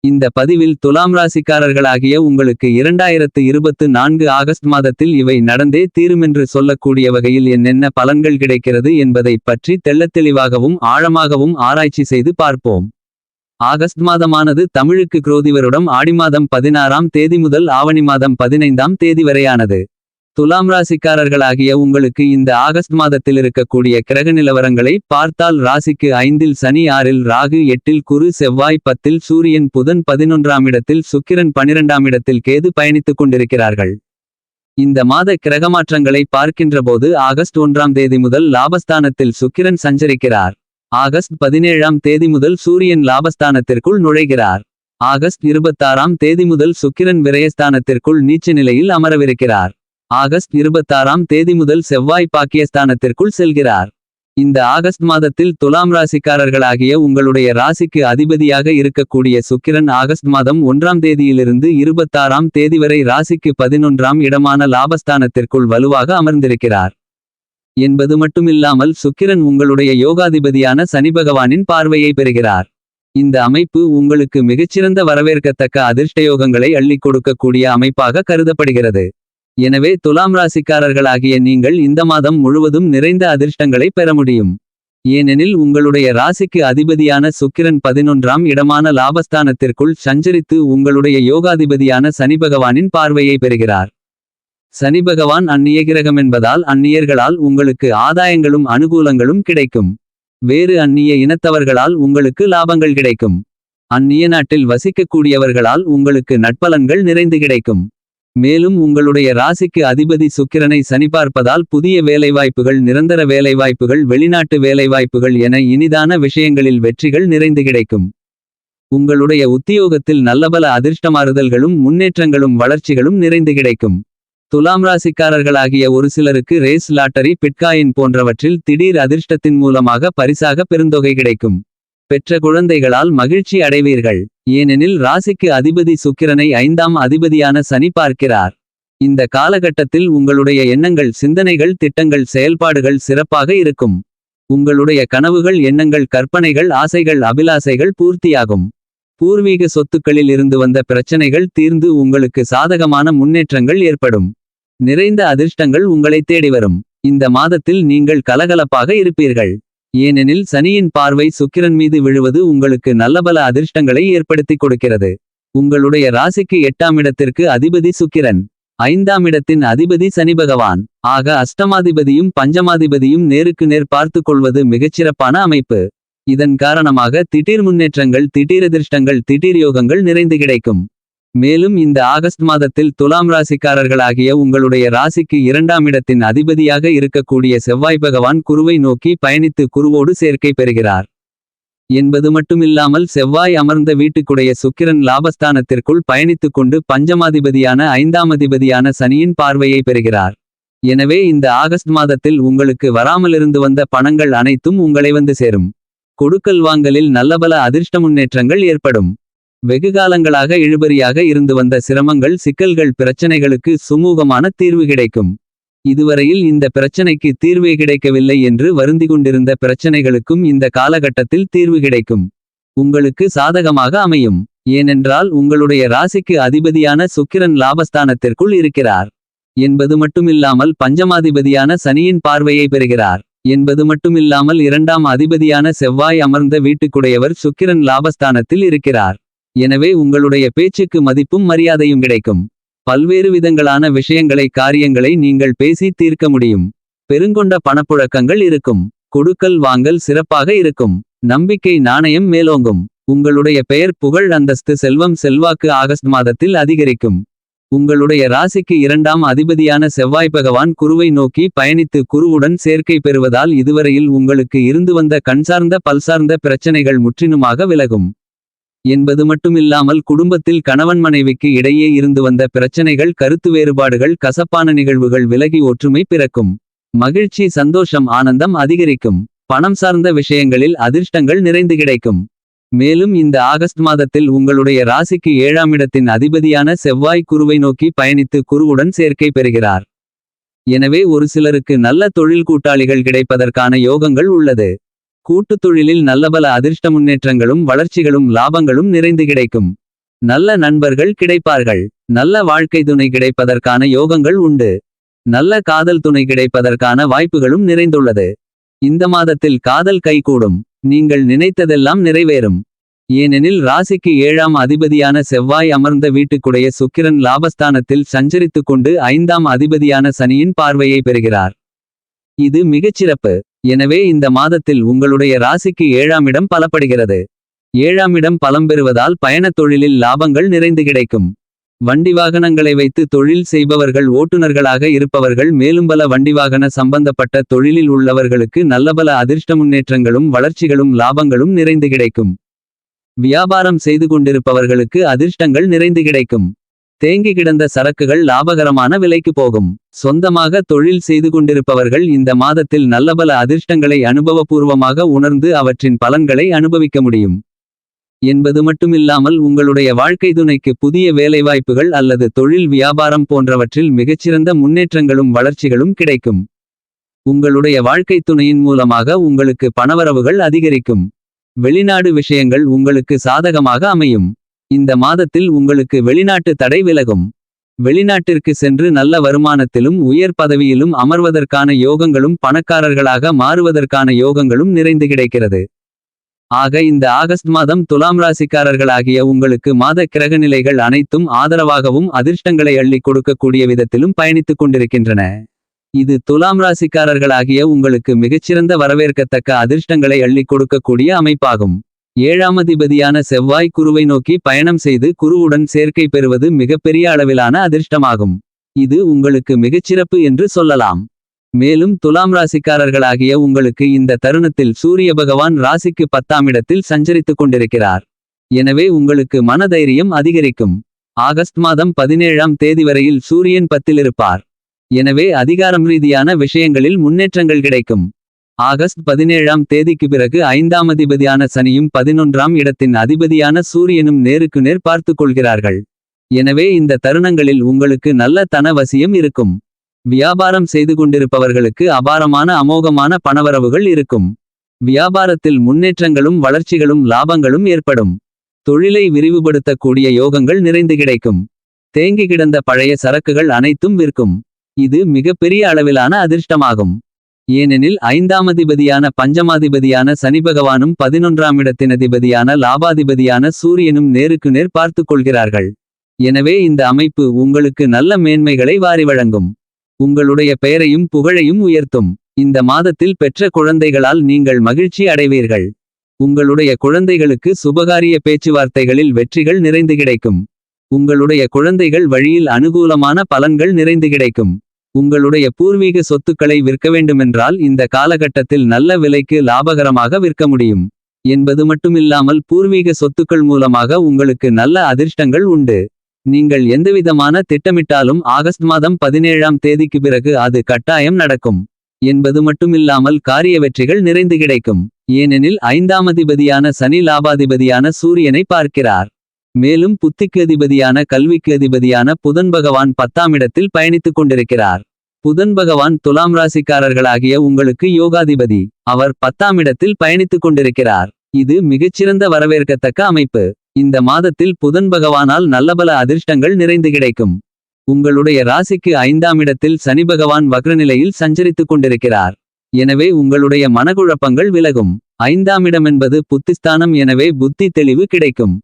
இந்த பதிவில் துலாம் ராசிக்காரர்களாகிய உங்களுக்கு இரண்டாயிரத்து இருபத்து நான்கு ஆகஸ்ட் மாதத்தில் இவை நடந்தே தீருமென்று சொல்லக்கூடிய வகையில் என்னென்ன பலன்கள் கிடைக்கிறது என்பதைப் பற்றி தெள்ளத்தெளிவாகவும் ஆழமாகவும் ஆராய்ச்சி செய்து பார்ப்போம். ஆகஸ்ட் மாதமானது தமிழுக்கு குரோதிவருடம் ஆடி மாதம் பதினாறாம் தேதி முதல் ஆவணி மாதம் பதினைந்தாம் தேதி வரையானது. துலாம் ராசிக்காரர்களாகிய உங்களுக்கு இந்த ஆகஸ்ட் மாதத்தில் இருக்கக்கூடிய கிரக நிலவரங்களை பார்த்தால் ராசிக்கு ஐந்தில் சனி ஆறில் ராகு எட்டில் குரு செவ்வாய் பத்தில் சூரியன் புதன் பதினொன்றாம் இடத்தில் சுக்கிரன் பனிரெண்டாம் இடத்தில் கேது பயணித்துக் கொண்டிருக்கிறார்கள். இந்த மாத கிரகமாற்றங்களை பார்க்கின்றபோது ஆகஸ்ட் ஒன்றாம் தேதி முதல் லாபஸ்தானத்தில் சுக்கிரன் சஞ்சரிக்கிறார். ஆகஸ்ட் பதினேழாம் தேதி முதல் சூரியன் லாபஸ்தானத்திற்குள் நுழைகிறார். ஆகஸ்ட் இருபத்தாறாம் தேதி முதல் சுக்கிரன் விரயஸ்தானத்திற்குள் நீச்ச நிலையில் அமரவிருக்கிறார். ஆகஸ்ட் இருபத்தாறாம் தேதி முதல் செவ்வாய் பாக்கியஸ்தானத்திற்குள் செல்கிறார். இந்த ஆகஸ்ட் மாதத்தில் துலாம் ராசிக்காரர்களாகிய உங்களுடைய ராசிக்கு அதிபதியாக இருக்கக்கூடிய சுக்கிரன் ஆகஸ்ட் மாதம் ஒன்றாம் தேதியிலிருந்து இருபத்தாறாம் தேதி வரை ராசிக்கு பதினொன்றாம் இடமான லாபஸ்தானத்திற்குள் வலுவாக அமர்ந்திருக்கிறார். என்பது மட்டுமில்லாமல் சுக்கிரன் உங்களுடைய யோகாதிபதியான சனி பகவானின் பார்வையை பெறுகிறார். இந்த அமைப்பு உங்களுக்கு மிகச்சிறந்த வரவேற்கத்தக்க அதிர்ஷ்டயோகங்களை அள்ளிக் கொடுக்கக்கூடிய அமைப்பாக கருதப்படுகிறது. எனவே துலாம் ராசிக்காரர்களாகிய நீங்கள் இந்த மாதம் முழுவதும் நிறைந்த அதிர்ஷ்டங்களை பெற முடியும். ஏனெனில் உங்களுடைய ராசிக்கு அதிபதியான சுக்கிரன் பதினொன்றாம் இடமான லாபஸ்தானத்திற்குள் சஞ்சரித்து உங்களுடைய யோகாதிபதியான சனி பகவானின் பார்வையை பெறுகிறார். சனி பகவான் அந்நிய கிரகம் என்பதால் அந்நியர்களால் உங்களுக்கு ஆதாயங்களும் அனுகூலங்களும் கிடைக்கும். வேறு அந்நிய இனத்தவர்களால் உங்களுக்கு லாபங்கள் கிடைக்கும். அந்நிய நாட்டில் வசிக்கக்கூடியவர்களால் உங்களுக்கு நட்பலன்கள் நிறைந்து கிடைக்கும். மேலும் உங்களுடைய ராசிக்கு அதிபதி சுக்கிரனை சனிபார்ப்பதால் புதிய வேலைவாய்ப்புகள் நிரந்தர வேலைவாய்ப்புகள் வெளிநாட்டு வேலைவாய்ப்புகள் என இனிதான விஷயங்களில் வெற்றிகள் நிறைந்து கிடைக்கும். உங்களுடைய உத்தியோகத்தில் நல்லபல அதிர்ஷ்டமாறுதல்களும் முன்னேற்றங்களும் வளர்ச்சிகளும் நிறைந்து கிடைக்கும். துலாம் ராசிக்காரர்களாகிய ஒரு சிலருக்கு ரேஸ் லாட்டரி பிட்காயின் போன்றவற்றில் திடீர் அதிர்ஷ்டத்தின் மூலமாக பரிசாக பெருந்தொகை கிடைக்கும். பெற்ற குழந்தைகளால் மகிழ்ச்சி அடைவீர்கள். ஏனெனில் ராசிக்கு அதிபதி சுக்கிரனை ஐந்தாம் அதிபதியான சனி பார்க்கிறார். இந்த காலகட்டத்தில் உங்களுடைய எண்ணங்கள் சிந்தனைகள் திட்டங்கள் செயல்பாடுகள் சிறப்பாக இருக்கும். உங்களுடைய கனவுகள் எண்ணங்கள் கற்பனைகள் ஆசைகள் அபிலாசைகள் பூர்த்தியாகும். பூர்வீக சொத்துக்களில் இருந்து வந்த பிரச்சனைகள் தீர்ந்து உங்களுக்கு சாதகமான முன்னேற்றங்கள் ஏற்படும். நிறைந்த அதிர்ஷ்டங்கள் உங்களை தேடி வரும். இந்த மாதத்தில் நீங்கள் கலகலப்பாக இருப்பீர்கள். ஏனெனில் சனியின் பார்வை சுக்கிரன் மீது விழுவது உங்களுக்கு நல்லபல அதிர்ஷ்டங்களை ஏற்படுத்தி கொடுக்கிறது. உங்களுடைய ராசிக்கு எட்டாம் இடத்திற்கு அதிபதி சுக்கிரன். ஐந்தாம் இடத்தின் அதிபதி சனி பகவான். ஆக அஷ்டமாதிபதியும் பஞ்சமாதிபதியும் நேருக்கு நேர் பார்த்து கொள்வது மிகச்சிறப்பான அமைப்பு. இதன் காரணமாக திடீர் முன்னேற்றங்கள் திடீரதிர்ஷ்டங்கள் திடீர் யோகங்கள் நிறைந்து கிடைக்கும். மேலும் இந்த ஆகஸ்ட் மாதத்தில் துலாம் ராசிக்காரர்களாகிய உங்களுடைய ராசிக்கு இரண்டாம் இடத்தின் அதிபதியாக இருக்கக்கூடிய செவ்வாய் பகவான் குருவை நோக்கி பயணித்து குருவோடு சேர்க்கை பெறுகிறார். என்பது மட்டுமில்லாமல் செவ்வாய் அமர்ந்த வீட்டுக்குடைய சுக்கிரன் லாபஸ்தானத்திற்குள் பயணித்துக் கொண்டு பஞ்சமாதிபதியான ஐந்தாம் அதிபதியான சனியின் பார்வையை பெறுகிறார். எனவே இந்த ஆகஸ்ட் மாதத்தில் உங்களுக்கு வராமலிருந்து வந்த பணங்கள் அனைத்தும் உங்களை வந்து சேரும். கொடுக்கல் வாங்கலில் நல்லபல அதிர்ஷ்ட முன்னேற்றங்கள் ஏற்படும். வெகுகாலங்களாக இழுபறியாக இருந்து வந்த சிரமங்கள் சிக்கல்கள் பிரச்சனைகளுக்கு சுமூகமான தீர்வு கிடைக்கும். இதுவரையில் இந்த பிரச்சனைக்கு தீர்வே கிடைக்கவில்லை என்று வருந்தி கொண்டிருந்த பிரச்சனைகளுக்கும் இந்த காலகட்டத்தில் தீர்வு கிடைக்கும். உங்களுக்கு சாதகமாக அமையும். ஏனென்றால் உங்களுடைய ராசிக்கு அதிபதியான சுக்கிரன் லாபஸ்தானத்திற்குள் இருக்கிறார். என்பது மட்டுமில்லாமல் பஞ்சமாதிபதியான சனியின் பார்வையை பெறுகிறார். என்பது மட்டுமில்லாமல் இரண்டாம் அதிபதியான செவ்வாய் அமர்ந்த வீட்டுக்குடையவர் சுக்கிரன் லாபஸ்தானத்தில் இருக்கிறார். எனவே உங்களுடைய பேச்சுக்கு மதிப்பும் மரியாதையும் கிடைக்கும். பல்வேறு விதங்களான விஷயங்களை காரியங்களை நீங்கள் பேசி தீர்க்க முடியும். பெருங்கொண்ட பணப்புழக்கங்கள் இருக்கும். கொடுக்கல் வாங்கல் சிறப்பாக இருக்கும். நம்பிக்கை நாணயம் மேலோங்கும். உங்களுடைய பெயர் புகழ் அந்தஸ்து செல்வம் செல்வாக்கு ஆகஸ்ட் மாதத்தில் அதிகரிக்கும். உங்களுடைய ராசிக்கு இரண்டாம் அதிபதியான செவ்வாய் பகவான் குருவை நோக்கி பயணித்து குருவுடன் சேர்க்கை பெறுவதால் இதுவரையில் உங்களுக்கு இருந்து வந்த கண்சார்ந்த பல்சார்ந்த பிரச்சனைகள் முற்றிலுமாக விலகும். என்பது மட்டுமில்லாமல் குடும்பத்தில் கணவன் மனைவிக்கு இடையே இருந்து வந்த பிரச்சனைகள் கருத்து வேறுபாடுகள் கசப்பான நிகழ்வுகள் விலகி ஒற்றுமை பிறக்கும். மகிழ்ச்சி சந்தோஷம் ஆனந்தம் அதிகரிக்கும். பணம் சார்ந்த விஷயங்களில் அதிர்ஷ்டங்கள் நிறைந்து கிடைக்கும். மேலும் இந்த ஆகஸ்ட் மாதத்தில் உங்களுடைய ராசிக்கு ஏழாம் இடத்தின் அதிபதியான செவ்வாய் குருவை நோக்கி பயணித்து குருவுடன் சேர்க்கை பெறுகிறார். எனவே ஒரு சிலருக்கு நல்ல தொழில் கூட்டாளிகள் கிடைப்பதற்கான யோகங்கள் உள்ளது. கூட்டுத் தொழிலில் நல்லபல அதிர்ஷ்ட முன்னேற்றங்களும் வளர்ச்சிகளும் லாபங்களும் நிறைந்து கிடைக்கும். நல்ல நண்பர்கள் கிடைப்பார்கள். நல்ல வாழ்க்கை துணை கிடைப்பதற்கான யோகங்கள் உண்டு. நல்ல காதல் துணை கிடைப்பதற்கான வாய்ப்புகளும் நிறைந்துள்ளது. இந்த மாதத்தில் காதல் கைகூடும் நீங்கள் நினைத்ததெல்லாம் நிறைவேறும். ஏனெனில் ராசிக்கு ஏழாம் அதிபதியான செவ்வாய் அமர்ந்த வீட்டுக்குடைய சுக்கிரன் லாபஸ்தானத்தில் சஞ்சரித்துக் கொண்டு ஐந்தாம் அதிபதியான சனியின் பார்வையை பெறுகிறார். இது மிகச்சிறப்பு. எனவே இந்த மாதத்தில் உங்களுடைய ராசிக்கு ஏழாம் இடம் பலப்படுகிறது. ஏழாம் இடம் பலம் பெறுவதால் பயணத் தொழிலில் லாபங்கள் நிறைந்து கிடைக்கும். வண்டி வாகனங்களை வைத்து தொழில் செய்பவர்கள் ஓட்டுநர்களாக இருப்பவர்கள் மேலும் பல வண்டி வாகன சம்பந்தப்பட்ட தொழிலில் உள்ளவர்களுக்கு நல்லபல அதிர்ஷ்ட முன்னேற்றங்களும் வளர்ச்சிகளும் லாபங்களும் நிறைந்து கிடைக்கும். வியாபாரம் செய்து கொண்டிருப்பவர்களுக்கு அதிர்ஷ்டங்கள் நிறைந்து கிடைக்கும். தேங்கி கிடந்த சரக்குகள் லாபகரமான விலைக்கு போகும். சொந்தமாக தொழில் செய்து கொண்டிருப்பவர்கள் இந்த மாதத்தில் நல்லபல அதிர்ஷ்டங்களை அனுபவபூர்வமாக உணர்ந்து அவற்றின் பலன்களை அனுபவிக்க முடியும். என்பது மட்டுமில்லாமல் உங்களுடைய வாழ்க்கை துணைக்கு புதிய வேலைவாய்ப்புகள் அல்லது தொழில் வியாபாரம் போன்றவற்றில் மிகச்சிறந்த முன்னேற்றங்களும் வளர்ச்சிகளும் கிடைக்கும். உங்களுடைய வாழ்க்கை துணையின் மூலமாக உங்களுக்கு பணவரவுகள் அதிகரிக்கும். வெளிநாடு விஷயங்கள் உங்களுக்கு சாதகமாக அமையும். இந்த மாதத்தில் உங்களுக்கு வெளிநாட்டு தடை விலகும். வெளிநாட்டிற்கு சென்று நல்ல வருமானத்திலும் உயர் பதவியிலும் அமர்வதற்கான யோகங்களும் பணக்காரர்களாக மாறுவதற்கான யோகங்களும் நிறைந்து கிடைக்கிறது. ஆக இந்த ஆகஸ்ட் மாதம் துலாம் ராசிக்காரர்களாகிய உங்களுக்கு மாத கிரகநிலைகள் அனைத்தும் ஆதரவாகவும் அதிர்ஷ்டங்களை அள்ளி கொடுக்கக்கூடிய விதத்திலும் பயணித்துக் கொண்டிருக்கின்றன. இது துலாம் ராசிக்காரர்களாகிய உங்களுக்கு மிகச்சிறந்த வரவேற்கத்தக்க அதிர்ஷ்டங்களை அள்ளி கொடுக்கக்கூடிய அமைப்பாகும். ஏழாம் அதிபதியான செவ்வாய் குருவை நோக்கி பயணம் செய்து குருவுடன் சேர்க்கை பெறுவது மிகப்பெரிய அளவிலான அதிர்ஷ்டமாகும். இது உங்களுக்கு மிகச்சிறப்பு என்று சொல்லலாம். மேலும் துலாம் ராசிக்காரர்களாகிய உங்களுக்கு இந்த தருணத்தில் சூரிய பகவான் ராசிக்கு பத்தாம் இடத்தில் சஞ்சரித்துக் கொண்டிருக்கிறார். எனவே உங்களுக்கு மனதைரியம் அதிகரிக்கும். ஆகஸ்ட் மாதம் பதினேழாம் தேதி வரையில் சூரியன் பத்திலிருப்பார். எனவே அதிகாரம் ரீதியான விஷயங்களில் முன்னேற்றங்கள் கிடைக்கும். ஆகஸ்ட் பதினேழாம் தேதிக்கு பிறகு ஐந்தாம் அதிபதியான சனியும் பதினொன்றாம் இடத்தின் அதிபதியான சூரியனும் நேருக்கு நேர் பார்த்து கொள்கிறார்கள். எனவே இந்த தருணங்களில் உங்களுக்கு நல்ல தனவசியம் இருக்கும். வியாபாரம் செய்து கொண்டிருப்பவர்களுக்கு அபாரமான அமோகமான பணவரவுகள் இருக்கும். வியாபாரத்தில் முன்னேற்றங்களும் வளர்ச்சிகளும் லாபங்களும் ஏற்படும். தொழிலை விரிவுபடுத்தக்கூடிய யோகங்கள் நிறைந்து கிடைக்கும். தேங்கி கிடந்த பழைய சரக்குகள் அனைத்தும் விற்கும். இது மிகப்பெரிய அளவிலான அதிர்ஷ்டமாகும். ஏனெனில் ஐந்தாமதிபதியான பஞ்சமாதிபதியான சனி பகவானும் பதினொன்றாம் இடத்தினதிபதியான லாபாதிபதியான சூரியனும் நேருக்கு நேர் பார்த்துக் கொள்கிறார்கள். எனவே இந்த அமைப்பு உங்களுக்கு நல்ல மேன்மைகளை வாரி வழங்கும். உங்களுடைய பெயரையும் புகழையும் உயர்த்தும். இந்த மாதத்தில் பெற்ற குழந்தைகளால் நீங்கள் மகிழ்ச்சி அடைவீர்கள். உங்களுடைய குழந்தைகளுக்கு சுபகாரிய பேச்சுவார்த்தைகளில் வெற்றிகள் நிறைந்து கிடைக்கும். உங்களுடைய குழந்தைகள் வழியில் அனுகூலமான பலன்கள் நிறைந்து கிடைக்கும். உங்களுடைய பூர்வீக சொத்துக்களை விற்க வேண்டுமென்றால் இந்த காலகட்டத்தில் நல்ல விலைக்கு லாபகரமாக விற்க முடியும். என்பது மட்டுமில்லாமல் பூர்வீக சொத்துக்கள் மூலமாக உங்களுக்கு நல்ல அதிர்ஷ்டங்கள் உண்டு. நீங்கள் எந்தவிதமான திட்டமிட்டாலும் ஆகஸ்ட் மாதம் பதினேழாம் தேதிக்கு பிறகு அது கட்டாயம் நடக்கும். என்பது மட்டுமில்லாமல் காரிய வெற்றிகள் நிறைந்து கிடைக்கும். ஏனெனில் ஐந்தாமதிபதியான சனி லாபாதிபதியான சூரியனை பார்க்கிறார். மேலும் புத்திக்கு அதிபதியான கல்விக்கு அதிபதியான புதன் பகவான் பத்தாம் இடத்தில் பயணித்துக் கொண்டிருக்கிறார். புதன் பகவான் துலாம் ராசிக்காரர்களாகிய உங்களுக்கு யோகாதிபதி. அவர் பத்தாம் இடத்தில் பயணித்துக் கொண்டிருக்கிறார். இது மிகச்சிறந்த வரவேற்கத்தக்க அமைப்பு. இந்த மாதத்தில் புதன் பகவானால் நல்லபல அதிர்ஷ்டங்கள் நிறைந்து கிடைக்கும். உங்களுடைய ராசிக்கு ஐந்தாம் இடத்தில் சனி பகவான் வக்ரநிலையில் சஞ்சரித்துக் கொண்டிருக்கிறார். எனவே உங்களுடைய மனக்குழப்பங்கள் விலகும். ஐந்தாம் இடமென்பது புத்திஸ்தானம். எனவே புத்தி தெளிவு கிடைக்கும்.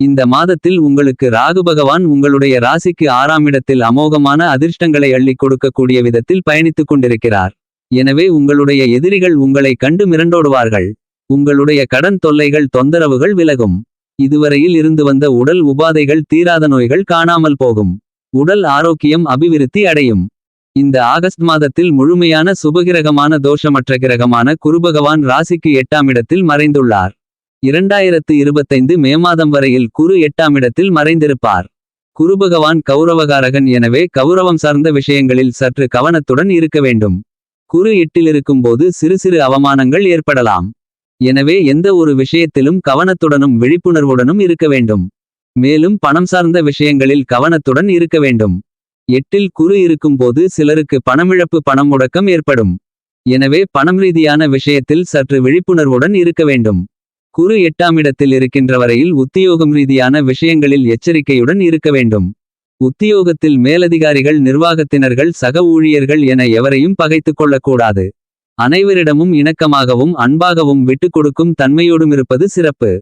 இந்த மாதத்தில் உங்களுக்கு ராகு பகவான் உங்களுடைய ராசிக்கு ஆறாம் இடத்தில் அமோகமான அதிர்ஷ்டங்களை அள்ளி கொடுக்கக்கூடிய விதத்தில் பயணித்துக் கொண்டிருக்கிறார். எனவே உங்களுடைய எதிரிகள் உங்களை கண்டு மிரண்டோடுவார்கள். உங்களுடைய கடன் தொல்லைகள் தொந்தரவுகள் விலகும். இதுவரையில் இருந்து வந்த உடல் உபாதைகள் தீராத நோய்கள் காணாமல் போகும். உடல் ஆரோக்கியம் அபிவிருத்தி அடையும். இந்த ஆகஸ்ட் மாதத்தில் முழுமையான சுபகிரகமான தோஷமற்ற கிரகமான குருபகவான் ராசிக்கு எட்டாம் இடத்தில் மறைந்துள்ளார். இரண்டாயிரத்து இருபத்தைந்து மே மாதம் வரையில் குரு எட்டாம் இடத்தில் மறைந்திருப்பார். குருபகவான் கௌரவகாரகன் எனவே கௌரவம் சார்ந்த விஷயங்களில் சற்று கவனத்துடன் இருக்க வேண்டும். குரு எட்டில் இருக்கும்போது சிறு சிறு அவமானங்கள் ஏற்படலாம். எனவே எந்த ஒரு விஷயத்திலும் கவனத்துடனும் விழிப்புணர்வுடனும் இருக்க வேண்டும். மேலும் பணம் சார்ந்த விஷயங்களில் கவனத்துடன் இருக்க வேண்டும். எட்டில் குரு இருக்கும்போது சிலருக்கு பணமிழப்பு பணம் முடக்கம் ஏற்படும். எனவே பணம் ரீதியான விஷயத்தில் சற்று விழிப்புணர்வுடன் இருக்க வேண்டும். குரு எட்டாம் இடத்தில் இருக்கின்ற வரையில் உத்தியோகம் ரீதியான விஷயங்களில் எச்சரிக்கையுடன் இருக்க வேண்டும். உத்தியோகத்தில் மேலதிகாரிகள் நிர்வாகத்தினர்கள் சக ஊழியர்கள் என எவரையும் பகைத்து கொள்ளக்கூடாது. அனைவரிடமும் இணக்கமாகவும் அன்பாகவும் விட்டு கொடுக்கும் தன்மையோடுமிருப்பது சிறப்பு.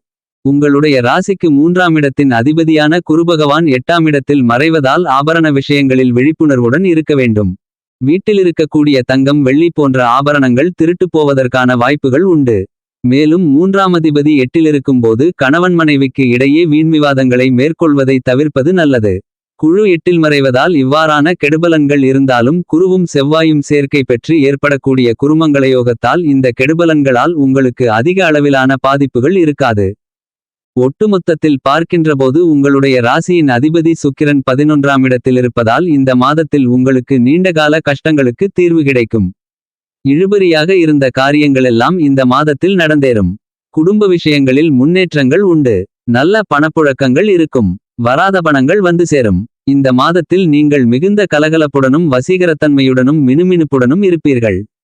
உங்களுடைய ராசிக்கு மூன்றாம் இடத்தின் அதிபதியான குருபகவான் எட்டாம் இடத்தில் மறைவதால் ஆபரண விஷயங்களில் விழிப்புணர்வுடன் இருக்க வேண்டும். வீட்டிலிருக்கக்கூடிய தங்கம் வெள்ளி போன்ற ஆபரணங்கள் திருட்டுப் போவதற்கான வாய்ப்புகள் உண்டு. மேலும் மூன்றாம் அதிபதி எட்டிலிருக்கும்போது கணவன் மனைவிக்கு இடையே வீண்விவாதங்களை மேற்கொள்வதை தவிர்ப்பது நல்லது. குழு எட்டில் மறைவதால் இவ்வாறான கெடுபலன்கள் இருந்தாலும் குருவும் செவ்வாயும் சேர்க்கை பெற்று ஏற்படக்கூடிய குருமங்களயோகத்தால் இந்த கெடுபலன்களால் உங்களுக்கு அதிக அளவிலான பாதிப்புகள் இருக்காது. ஒட்டுமொத்தத்தில் பார்க்கின்றபோது உங்களுடைய ராசியின் அதிபதி சுக்கிரன் பதினொன்றாம் இடத்தில் இருப்பதால் இந்த மாதத்தில் உங்களுக்கு நீண்டகால கஷ்டங்களுக்கு தீர்வு கிடைக்கும். இழுபறியாக இருந்த காரியங்களெல்லாம் இந்த மாதத்தில் நடந்தேறும். குடும்ப விஷயங்களில் முன்னேற்றங்கள் உண்டு. நல்ல பணப்புழக்கங்கள் இருக்கும். வராத பணங்கள் வந்து சேரும். இந்த மாதத்தில் நீங்கள் மிகுந்த கலகலப்புடனும் வசீகரத்தன்மையுடனும் மினுமினுப்புடனும் இருப்பீர்கள்.